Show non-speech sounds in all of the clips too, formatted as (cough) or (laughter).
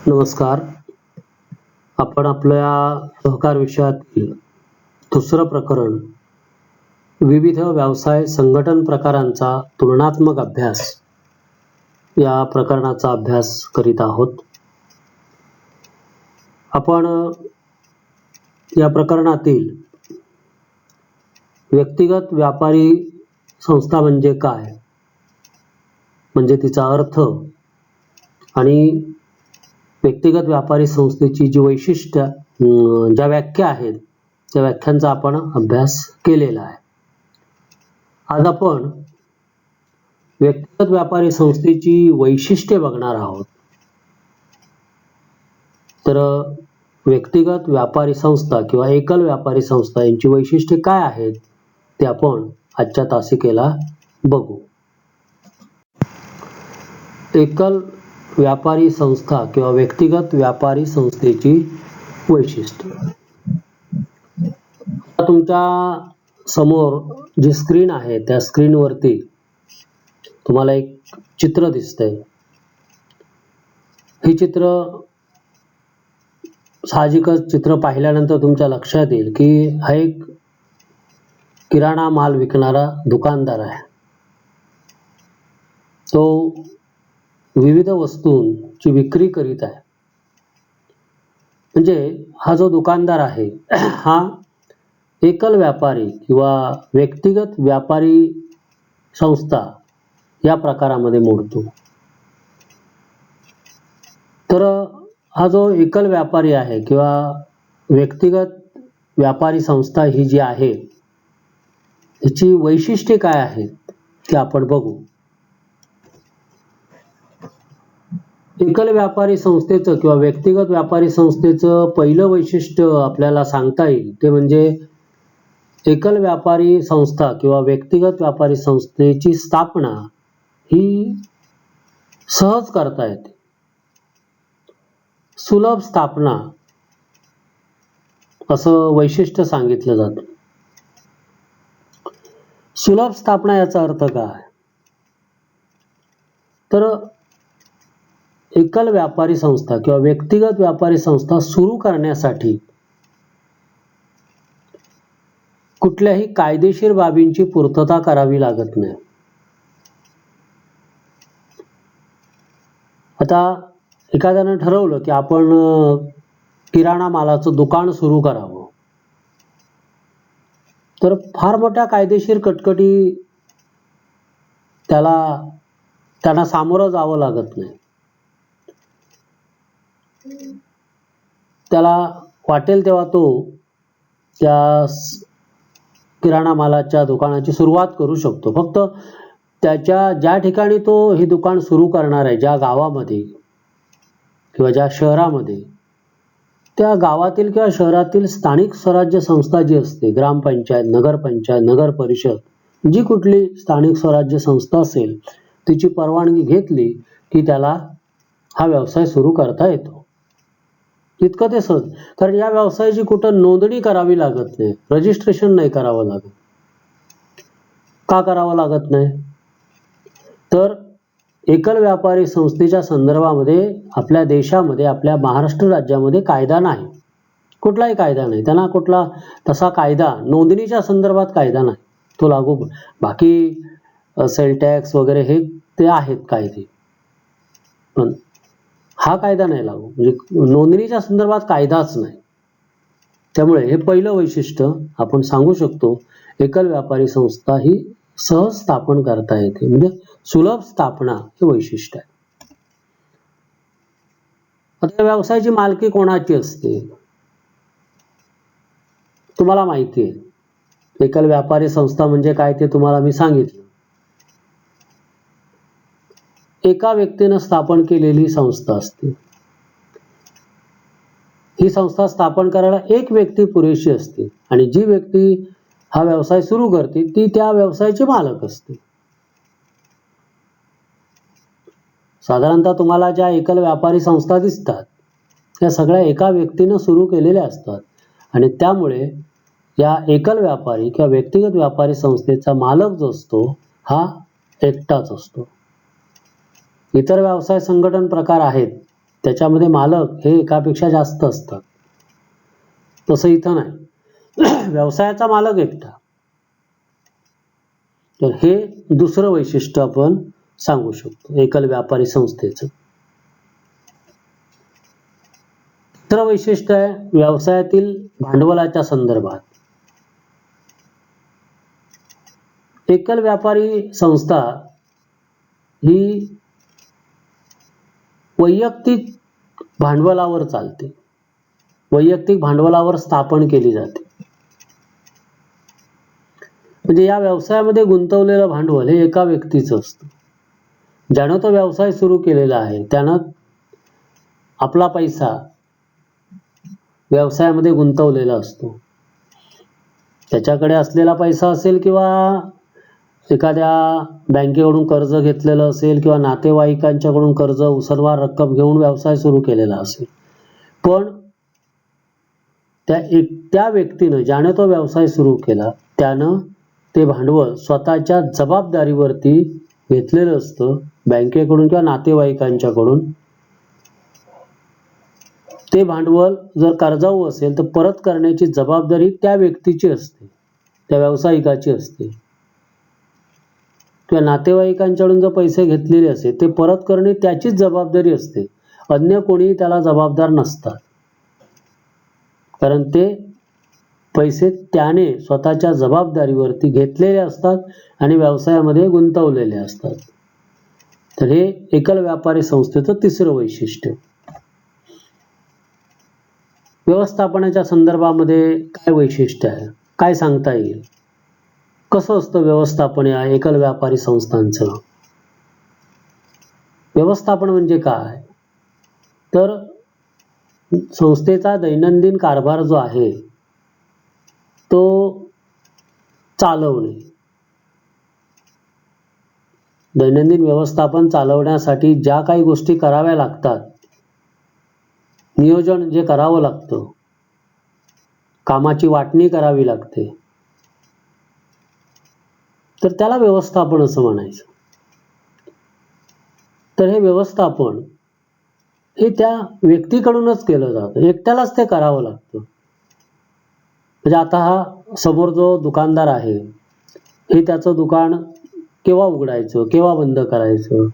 नमस्कार. आपण आपल्या सहकार विषयातील दुसरं प्रकरण विविध व्यवसाय संघटन प्रकारांचा तुलनात्मक अभ्यास या प्रकरणाचा अभ्यास करीत आहोत. आपण या प्रकरणातील व्यक्तिगत व्यापारी संस्था म्हणजे काय? म्हणजे तिचा अर्थ आणि व्यक्तिगत व्यापारी संस्थेची जी वैशिष्ट्य ज्या व्याख्या आहेत त्या व्याख्यांचा आपण अभ्यास केलेला आहे. आज आपण व्यक्तिगत व्यापारी संस्थेची वैशिष्ट्ये बघणार आहोत. तर व्यक्तिगत व्यापारी संस्था किंवा एकल व्यापारी संस्था यांची वैशिष्ट्ये काय आहेत ते आपण आजच्या तासिकेला बघू. एकल व्यापारी संस्था किंवा व्यक्तिगत व्यापारी संस्थेची वैशिष्ट्य. तुमच्यासमोर जी स्क्रीन आहे त्या स्क्रीनवरती तुम्हाला एक चित्र दिसतंय. हे चित्र साहजिकच चित्र पाहिल्यानंतर तुमच्या लक्षात येईल की हा एक किराणा माल विकणारा दुकानदार आहे. तो विविध वस्तूंची विक्री करीत आहे. म्हणजे हा जो दुकानदार आहे (clears throat) हा एकल व्यापारी किंवा व्यक्तिगत व्यापारी संस्था या प्रकारामध्ये मोडतो. तर हा जो एकल व्यापारी आहे किंवा व्यक्तिगत व्यापारी संस्था ही जी आहे हिची वैशिष्ट्ये काय आहेत ते आपण बघू. एकल व्यापारी संस्थेचं किंवा व्यक्तिगत व्यापारी संस्थेचं पहिलं वैशिष्ट्य आपल्याला सांगता येईल ते म्हणजे एकल व्यापारी संस्था किंवा व्यक्तिगत व्यापारी संस्थेची स्थापना ही सहज करता येते. सुलभ स्थापना असं वैशिष्ट्य सांगितलं जातं. सुलभ स्थापना याचा अर्थ काय? तर एकल व्यापारी संस्था किंवा व्यक्तिगत व्यापारी संस्था सुरू करण्यासाठी कुठल्याही कायदेशीर बाबींची पूर्तता करावी लागत नाही. आता एखाद्यानं ठरवलं की आपण किराणा मालाचं दुकान सुरू करावं. तर फार मोठ्या कायदेशीर कटकटी त्याला त्यांना सामोरं जावं लागत नाही. त्याला वाटेल तेव्हा तो त्या किराणा मालाच्या दुकानाची सुरुवात करू शकतो. फक्त त्याच्या ज्या ठिकाणी तो हे दुकान सुरू करणार आहे ज्या गावामध्ये किंवा ज्या शहरामध्ये त्या गावातील किंवा शहरातील स्थानिक स्वराज्य संस्था जी असते ग्रामपंचायत नगरपंचायत नगर परिषद जी कुठली स्थानिक स्वराज्य संस्था असेल तिची परवानगी घेतली की त्याला हा व्यवसाय सुरू करता येतो. इतकं ते सहज कारण या व्यवसायाची कुठं नोंदणी करावी लागत नाही. रजिस्ट्रेशन नाही करावं लागत. का करावं लागत नाही? तर एकल व्यापारी संस्थेच्या संदर्भामध्ये आपल्या देशामध्ये आपल्या महाराष्ट्र राज्यामध्ये कायदा नाही. कुठलाही कायदा नाही. त्यांना कुठला तसा कायदा नोंदणीच्या संदर्भात कायदा नाही. तो लागू बाकी सेल टॅक्स वगैरे हे ते आहेत कायदे. पण हा कायदा नाही लागू. म्हणजे नोंदणीच्या संदर्भात कायदाच नाही. त्यामुळे हे पहिलं वैशिष्ट्य आपण सांगू शकतो एकल व्यापारी संस्था ही सहज स्थापन करता येते. म्हणजे सुलभ स्थापना हे वैशिष्ट्य आहे. आता व्यवसायाची मालकी कोणाची असते? तुम्हाला माहिती आहे. एकल व्यापारी संस्था म्हणजे काय ते तुम्हाला मी सांगितलं. एका व्यक्तीनं स्थापन केलेली संस्था असते. ही संस्था स्थापन करायला एक व्यक्ती पुरेशी असते आणि जी व्यक्ती हा व्यवसाय सुरू करते ती त्या व्यवसायाची मालक असते. साधारणतः तुम्हाला ज्या एकल व्यापारी संस्था दिसतात त्या सगळ्या एका व्यक्तीनं सुरू केलेल्या असतात आणि त्यामुळे या एकल व्यापारी किंवा व्यक्तिगत व्यापारी संस्थेचा मालक जो असतो हा एकटाच असतो. इतर व्यवसाय संघटन प्रकार आहेत त्याच्यामध्ये मालक हे एकापेक्षा जास्त असतात. तसं इथं नाही. (clears throat) व्यवसायाचा मालक एकटा. तर हे दुसरं वैशिष्ट्य आपण सांगू शकतो एकल व्यापारी संस्थेचं. तिसरं वैशिष्ट्य आहे व्यवसायातील भांडवलाच्या संदर्भात. एकल व्यापारी संस्था ही वैयक्तिक भांडवलावर चालते. वैयक्तिक भांडवलावर स्थापन केली जाते. म्हणजे या व्यवसायामध्ये गुंतवलेलं भांडवल हे एका व्यक्तीचं असतं. ज्यानं तो व्यवसाय सुरू केलेला आहे त्यानं आपला पैसा व्यवसायामध्ये गुंतवलेला असतो. त्याच्याकडे असलेला पैसा असेल किंवा एखाद्या बँकेकडून कर्ज घेतलेलं असेल किंवा नातेवाईकांच्याकडून कर्ज उसरवार रक्कम घेऊन व्यवसाय सुरू केलेला असेल. पण त्या एकट्या व्यक्तीनं ज्याने तो व्यवसाय सुरू केला त्यानं ते भांडवल स्वतःच्या जबाबदारीवरती घेतलेलं असतं बँकेकडून किंवा नातेवाईकांच्याकडून. ते भांडवल जर कर्जाऊ असेल तर परत करण्याची जबाबदारी त्या व्यक्तीची असते त्या व्यावसायिकाची असते. किंवा नातेवाईकांच्याकडून जर पैसे घेतलेले असेल ते परत करणे त्याचीच जबाबदारी असते. अन्य कोणीही त्याला जबाबदार नसतात. कारण ते पैसे त्याने स्वतःच्या जबाबदारीवरती घेतलेले असतात आणि व्यवसायामध्ये गुंतवलेले असतात. तर हे एकल व्यापारी संस्थेचं तिसरं वैशिष्ट्य. व्यवस्थापनाच्या संदर्भामध्ये काय वैशिष्ट्य आहे? काय सांगता येईल? कसं असतं व्यवस्थापन या एकल व्यापारी संस्थांचं? व्यवस्थापन म्हणजे काय? तर संस्थेचा दैनंदिन कारभार जो आहे तो चालवणे. दैनंदिन व्यवस्थापन चालवण्यासाठी ज्या काही गोष्टी कराव्या लागतात नियोजन जे करावं लागतं कामाची वाटणी करावी लागते. तर त्याला व्यवस्थापन असं म्हणायचं. तर हे व्यवस्थापन हे त्या व्यक्तीकडूनच केलं जातं. एकट्यालाच ते करावं लागतं. म्हणजे आता हा समोर जो दुकानदार आहे हे त्याचं दुकान केव्हा उघडायचं केव्हा बंद करायचं?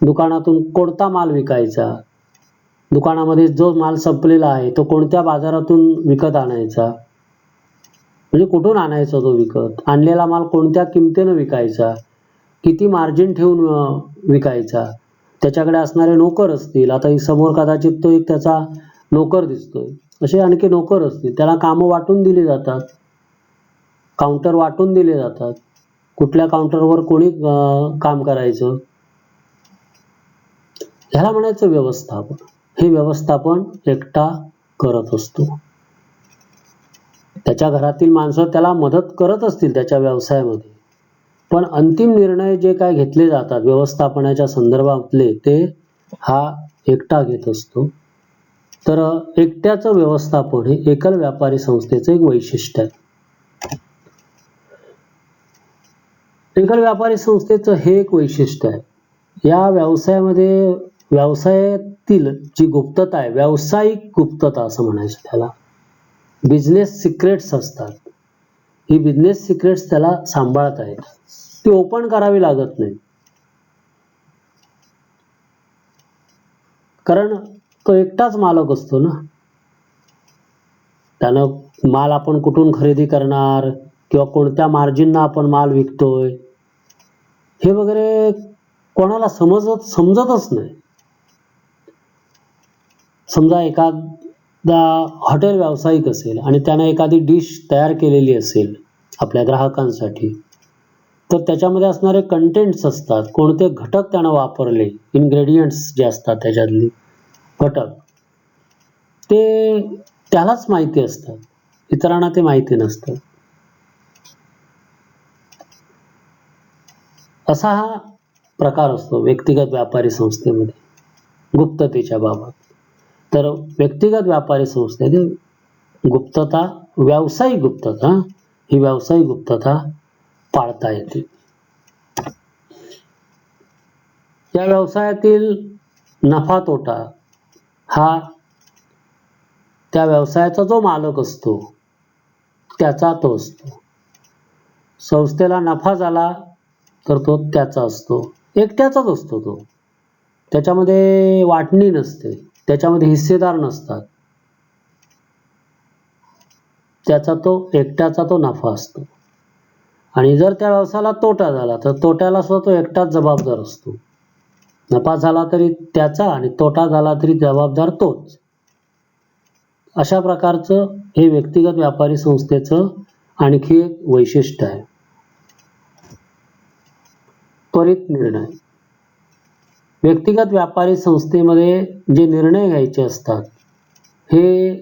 दुकानातून कोणता माल विकायचा? दुकानामध्ये जो माल संपलेला आहे तो कोणत्या बाजारातून विकत आणायचा? म्हणजे कुठून आणायचा तो विकत? आणलेला माल कोणत्या किमतीनं विकायचा? किती मार्जिन ठेवून विकायचा? त्याच्याकडे असणारे नोकर असतील. आता ही समोर कदाचित तो एक त्याचा नोकर दिसतोय. असे आणखी नोकर असतील. त्याला कामं वाटून दिली जातात. काउंटर वाटून दिले जातात. कुठल्या काउंटरवर कोणी काम करायचं? ह्याला म्हणायचं व्यवस्थापन. हे व्यवस्थापन एकटा करत असतो. त्याच्या घरातील माणसं त्याला मदत करत असतील त्याच्या व्यवसायामध्ये. पण अंतिम निर्णय जे काय घेतले जातात व्यवस्थापनाच्या संदर्भातले ते हा एकटा घेत असतो. तर एकट्याचं व्यवस्थापन हे एकल व्यापारी संस्थेचं एक वैशिष्ट्य आहे. एकल व्यापारी संस्थेचं हे एक वैशिष्ट्य आहे. या व्यवसायामध्ये व्यवसायातील जी गुप्तता आहे व्यावसायिक गुप्तता असं म्हणायचं त्याला. बिझनेस सिक्रेट्स असतात. ही बिझनेस सिक्रेट्स त्याला सांभाळत आहेत. ती ओपन करावी लागत नाही. कारण तो एकटाच मालक असतो ना. त्यानं माल आपण कुठून खरेदी करणार किंवा कोणत्या मार्जिनना आपण माल विकतोय हे वगैरे कोणाला समजत समजतच नाही. समजा एका एखादा हॉटेल व्यावसायिक असेल आणि त्यानं एखादी डिश तयार केलेली असेल आपल्या ग्राहकांसाठी तर त्याच्यामध्ये असणारे कंटेंट्स असतात. कोणते घटक त्यानं वापरले? इन्ग्रेडियंट्स जे असतात त्याच्यातले. घटक. ते त्यालाच माहिती असतात. इतरांना ते माहिती नसतं असा हा प्रकार असतो व्यक्तिगत व्यापारी संस्थेमध्ये. गुप्ततेच्या बाबत. तर व्यक्तिगत व्यापारी संस्थेत गुप्तता व्यावसायिक गुप्तता ही व्यावसायिक गुप्तता पाळता येते. या व्यवसायातील नफा तोटा हा त्या व्यवसायाचा जो मालक असतो त्याचा तो असतो. संस्थेला नफा झाला तर तो त्याचा असतो. एकट्याचाच असतो तो. त्याच्यामध्ये वाटणी नसते. त्याच्यामध्ये हिस्सेदार नसतात. त्याचा तो एकट्याचा तो नफा असतो. आणि जर त्या व्यवसायाला तोटा झाला तर तोट्याला सुद्धा तो एकटाच जबाबदार असतो. नफा झाला तरी त्याचा आणि तोटा झाला तरी जबाबदार तोच. अशा प्रकारचं हे व्यक्तिगत व्यापारी संस्थेचं आणखी एक वैशिष्ट्य आहे. त्वरित निर्णय. व्यक्तिगत व्यापारी संस्थेमध्ये जे निर्णय घ्यायचे असतात हे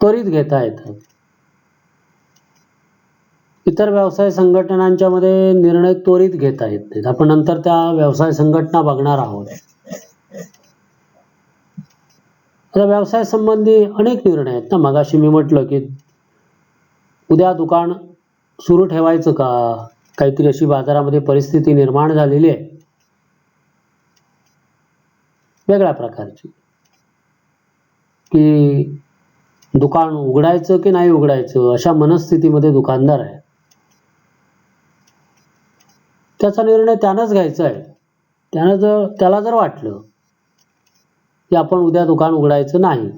त्वरित घेता येतात. इतर व्यवसाय संघटनांच्या मध्ये निर्णय त्वरित घेता येत नाहीत. आपण नंतर त्या व्यवसाय संघटना बघणार आहोत. आता व्यवसाय संबंधी अनेक निर्णय आहेत ना? मगाशी मी म्हटलं की उद्या दुकान सुरू ठेवायचं का? काहीतरी अशी बाजारामध्ये परिस्थिती निर्माण झालेली आहे. वेगळ्या प्रकारची. की दुकान उघडायचं की नाही उघडायचं अशा मनस्थितीमध्ये दुकानदार आहे. त्याचा निर्णय त्यानंच घ्यायचा आहे. त्यानं जर त्याला जर वाटलं की आपण उद्या दुकान उघडायचं नाही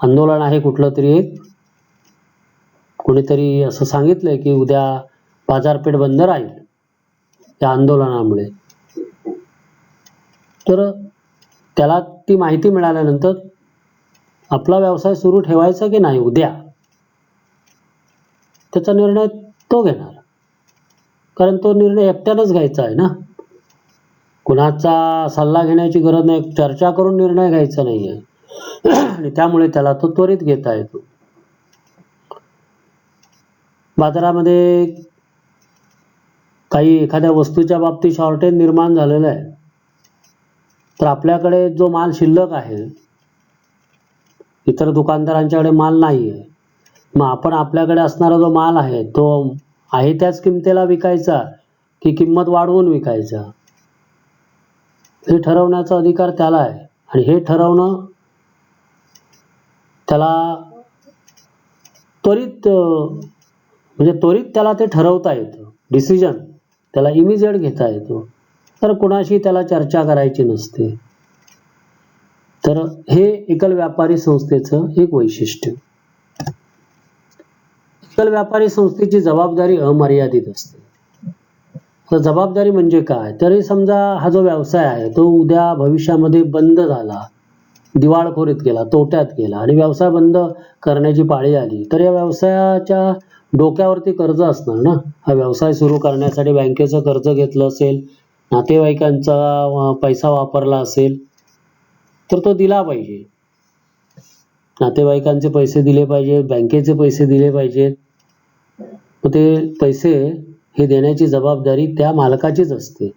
आंदोलन आहे कुठलं तरी एक कोणीतरी असं सांगितलंय की उद्या बाजारपेठ बंद राहील या आंदोलनामुळे. तर त्याला ती माहिती मिळाल्यानंतर आपला व्यवसाय सुरू ठेवायचा की नाही उद्या? त्याचा निर्णय तो घेणार. कारण तो निर्णय एकट्यानंच घ्यायचा आहे ना? कुणाचा सल्ला घेण्याची गरज नाही चर्चा करून निर्णय घ्यायचा नाही आहे आणि त्यामुळे त्याला तो त्वरित घेता येतो. बाजारामध्ये काही एखाद्या वस्तूच्या बाबतीत शॉर्टेज निर्माण झालेलं आहे. तर आपल्याकडे जो माल शिल्लक आहे इतर दुकानदारांच्याकडे माल नाही आहे मग आपण आपल्याकडे असणारा जो माल आहे तो आहे त्याच किमतीला विकायचा की किंमत वाढवून विकायचा? हे ठरवण्याचा अधिकार त्याला आहे. आणि हे ठरवणं त्याला त्वरित म्हणजे त्वरित त्याला ते ठरवता येतं. डिसिजन त्याला इमिजिएट घेता येतो. तर कुणाशी त्याला चर्चा करायची नसते. तर हे एकल व्यापारी संस्थेचं एक वैशिष्ट्य. एकल व्यापारी संस्थेची जबाबदारी अमर्यादित असते. तर जबाबदारी म्हणजे काय? तरी समजा हा जो व्यवसाय आहे तो उद्या भविष्यामध्ये बंद झाला दिवाळखोरीत गेला तोट्यात गेला आणि व्यवसाय बंद करण्याची पाळी आली तर या व्यवसायाच्या डोक्यावरती कर्ज असणार ना? हा व्यवसाय सुरू करण्यासाठी बँकेचं कर्ज घेतलं असेल नातेवाईकांचा पैसा वापरला असेल तर तो दिला पाहिजे. नातेवाईकांचे पैसे दिले पाहिजेत बँकेचे पैसे दिले पाहिजेत मग ते पैसे हे देण्याची जबाबदारी त्या मालकाचीच असते.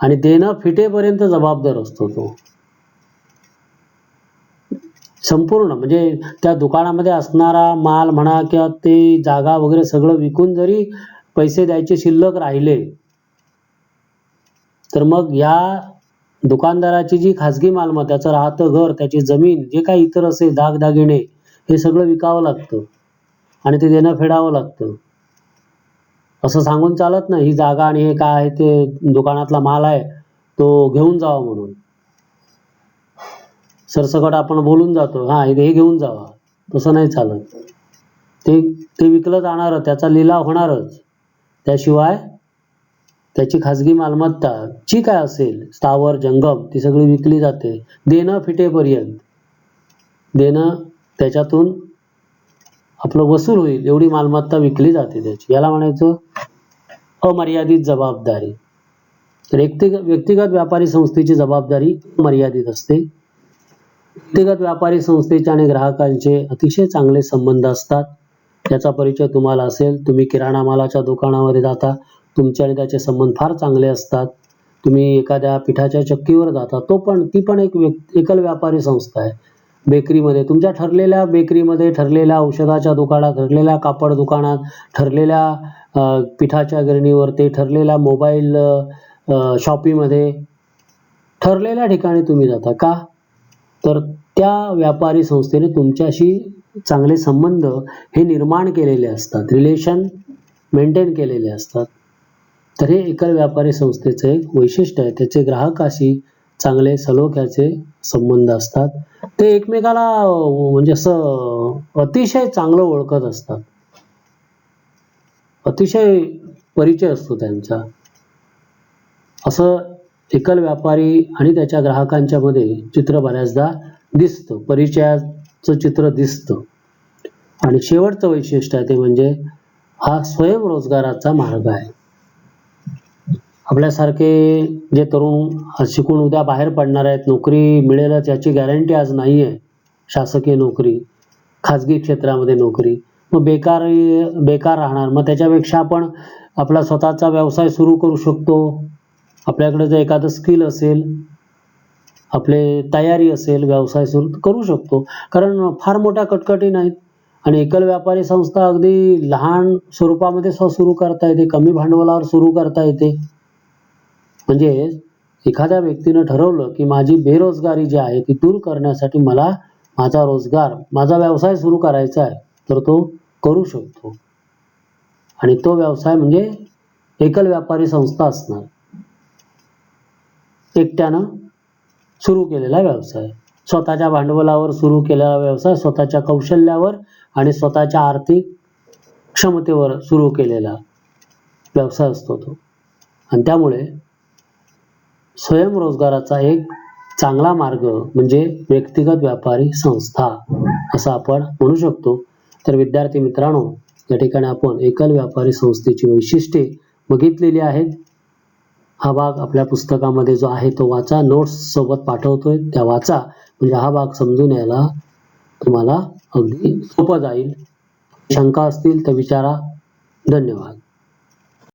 आणि देणं फिटेपर्यंत जबाबदार असतो तो. संपूर्ण म्हणजे त्या दुकानामध्ये असणारा माल म्हणा किंवा ते जागा वगैरे सगळं विकून जरी पैसे द्यायचे शिल्लक राहिले तर मग या दुकानदाराची जी खाजगी मालमत्ता त्याचं राहतं घर त्याची जमीन जे काही इतर असेल दागदागिने हे सगळं विकावं लागतं. आणि ते देणं फेडावं लागतं. असं सांगून चालत नाही. ही जागा आणि हे काय आहे ते दुकानातला माल आहे तो घेऊन जावा म्हणून. सरसकट आपण बोलून जातो हा हे घेऊन जावा. तसं नाही चालत. ते ते विकलं जाणार त्याचा लिलाव होणारच. त्याशिवाय त्याची खाजगी मालमत्ता जी काय असेल स्थावर जंगम ती सगळी विकली जाते. देणं फिटेपर्यंत. देणं त्याच्यातून आपलं वसूल होईल एवढी मालमत्ता विकली जाते त्याची. याला म्हणायचं अमर्यादित जबाबदारी. व्यक्तिगत व्यक्तिगत व्यापारी संस्थेची जबाबदारी मर्यादित असते. व्यक्तिगत व्यापारी संस्थेचे आणि ग्राहकांचे अतिशय चांगले संबंध असतात. त्याचा परिचय तुम्हाला असेल तुम्ही किराणा मालाच्या दुकानामध्ये जाता तुमचे आणि त्याचे संबंध फार चांगले असतात. तुम्ही एखाद्या पिठाच्या चक्कीवर जाता तो पण ती पण एक व्यक् एकल व्यापारी संस्था आहे. बेकरीमध्ये तुमच्या ठरलेल्या बेकरीमध्ये ठरलेल्या औषधाच्या दुकानात ठरलेल्या कापड दुकानात ठरलेल्या पिठाच्या गिरणीवर ते ठरलेल्या मोबाईल शॉपीमध्ये ठरलेल्या ठिकाणी तुम्ही जाता का? तर त्या व्यापारी संस्थेने तुमच्याशी चांगले संबंध हे निर्माण केलेले असतात रिलेशन मेंटेन केलेले असतात. तर हे एकल व्यापारी संस्थेचं एक वैशिष्ट्य आहे त्याचे ग्राहकाशी चांगले सलोख्याचे संबंध असतात. ते एकमेकाला म्हणजे असं अतिशय चांगलं ओळखत असतात. अतिशय परिचय असतो त्यांचा. असं एकल व्यापारी आणि त्याच्या ग्राहकांच्या मध्ये चित्र बऱ्याचदा दिसतं परिचयाचं चित्र दिसतं. आणि शेवटचं वैशिष्ट्य आहे ते म्हणजे हा स्वयंरोजगाराचा मार्ग आहे. आपल्यासारखे जे तरुण आज शिकून उद्या बाहेर पडणार आहेत नोकरी मिळेलच याची गॅरंटी आज नाही आहे शासकीय नोकरी खाजगी क्षेत्रामध्ये नोकरी. मग बेकार बेकार राहणार. मग त्याच्यापेक्षा आपण आपला स्वतःचा व्यवसाय सुरू करू शकतो. आपल्याकडे जर एखादं स्किल असेल आपले तयारी असेल व्यवसाय सुरू करू शकतो. कारण फार मोठ्या कटकटी नाहीत. आणि एकल व्यापारी संस्था अगदी लहान स्वरूपामध्ये सुरू करता येते कमी भांडवलावर सुरू करता येते. म्हणजे एखाद्या व्यक्तीनं ठरवलं की माझी बेरोजगारी जी आहे ती दूर करण्यासाठी मला माझा रोजगार माझा व्यवसाय सुरू करायचा आहे तर तो करू शकतो. आणि तो व्यवसाय म्हणजे एकल व्यापारी संस्था असणार. एकट्यानं सुरू केलेला व्यवसाय. स्वतःच्या भांडवलावर सुरू केलेला व्यवसाय स्वतःच्या कौशल्यावर आणि स्वतःच्या आर्थिक क्षमतेवर सुरू केलेला व्यवसाय असतो तो. आणि त्यामुळे स्वयंरोजगाराचा एक चांगला मार्ग म्हणजे व्यक्तिगत व्यापारी संस्था असं आपण म्हणू शकतो. तर विद्यार्थी मित्रांनो या ठिकाणी आपण एकल व्यापारी संस्थेची वैशिष्ट्ये बघितलेली आहेत. हा भाग आपल्या पुस्तकामध्ये जो आहे तो वाचा नोट्स सोबत पाठवतोय. त्या वाचा म्हणजे हा भाग समजून यायला तुम्हाला अगदी सोपं जाईल. शंका असतील तर विचारा. धन्यवाद.